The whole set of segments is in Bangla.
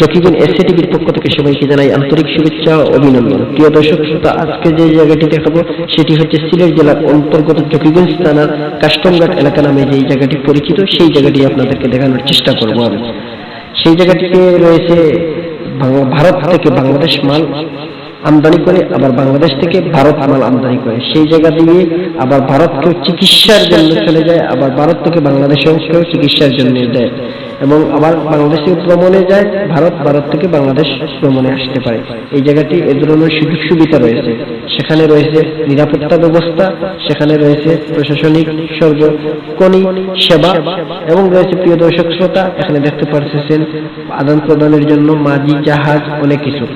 জকিগঞ্জ এসসি টিভির পক্ষ থেকে সবাইকে জানাই আন্তরিক শুভেচ্ছা ও অভিনন্দন। প্রিয় দর্শক শ্রোতা, আজকে যে জায়গাটি দেখাবো, সেটি হচ্ছে সিলেট জেলার অন্তর্গত জকিগঞ্জ থানার কাস্টমঘাট এলাকা নামে যে জায়গাটি পরিচিত, সেই জায়গাটি আপনাদেরকে দেখানোর চেষ্টা করব আমি। সেই জায়গাটিতে রয়েছে ভারত থেকে বাংলাদেশ মাল আমদানি করে, আবার বাংলাদেশ থেকে ভারত মাল আমদানি করে। সেই জায়গা দিয়ে আবার ভারতকেও চিকিৎসার জন্য চলে যায়, আবার ভারত থেকে বাংলাদেশেও কেউ চিকিৎসার জন্য যায় এবং আবার বাংলাদেশে ভ্রমণে যায়, ভারত ভারত থেকে বাংলাদেশ ভ্রমণে আসতে পারে। এই জায়গাটি এ ধরনের সুযোগ সুবিধা রয়েছে। সেখানে রয়েছে নিরাপত্তা ব্যবস্থা, সেখানে রয়েছে প্রশাসনিক সর্বকণি সেবা এবং রয়েছে প্রিয় দর্শক শ্রোতা, এখানে দেখতে পারতেছেন আদান প্রদানের জন্য মাঝি জাহাজ, অনেক কিছু।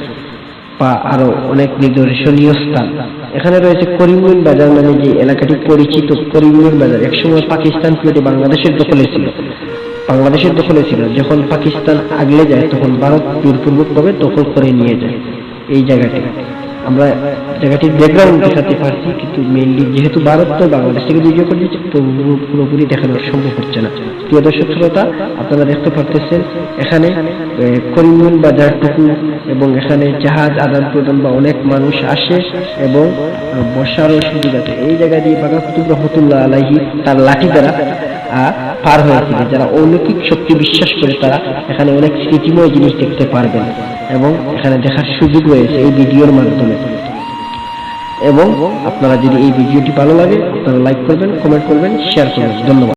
বা আরও অনেক নিদর্শনীয় স্থান। এখানে রয়েছে করিমগঞ্জ বাজার মানে যে এলাকাটি পরিচিত, করিমগঞ্জ বাজার। একসময় পাকিস্তান প্লেটে বাংলাদেশের দখলে ছিল। বাংলাদেশের দখলে ছিল। যখন পাকিস্তান আগলে যায়, তখন ভারত জোরপূর্বকভাবে দখল করে নিয়ে যায় এই জায়গাটি। আমরা জায়গাটির ব্যাকগ্রাউন্ড দেখাতে পারছি, কিন্তু মেইনলি যেহেতু ভারত তো বাংলাদেশ থেকে ভিডিও করে দিচ্ছে পুরো- পুরোপুরি দেখানো সম্ভব হচ্ছে না। প্রিয় দর্শক শ্রোতা, আপনারা দেখতে পারতেছেন, এখানে করিমগঞ্জ বাজারটুকু এবং এখানে জাহাজ আদান প্রদান বা অনেক মানুষ আসে এবং বসারও সুযোগ আছে। এই জায়গা দিয়ে বাঘা কুতুব রহমতুল্লাহ আলাহি তার লাঠি দ্বারা পার হয়েছিল যারা অলৌকিক শক্তি বিশ্বাস করে তারা এখানে অনেক স্মৃতিময় জিনিস দেখতে পারবেন। এবং এখানে দেখার সুযোগ রয়েছে এই ভিডিওর মাধ্যমে। এবং আপনারা যদি এই ভিডিওটি ভালো লাগে, আপনারা লাইক করবেন কমেন্ট করবেন শেয়ার করবেন। ধন্যবাদ।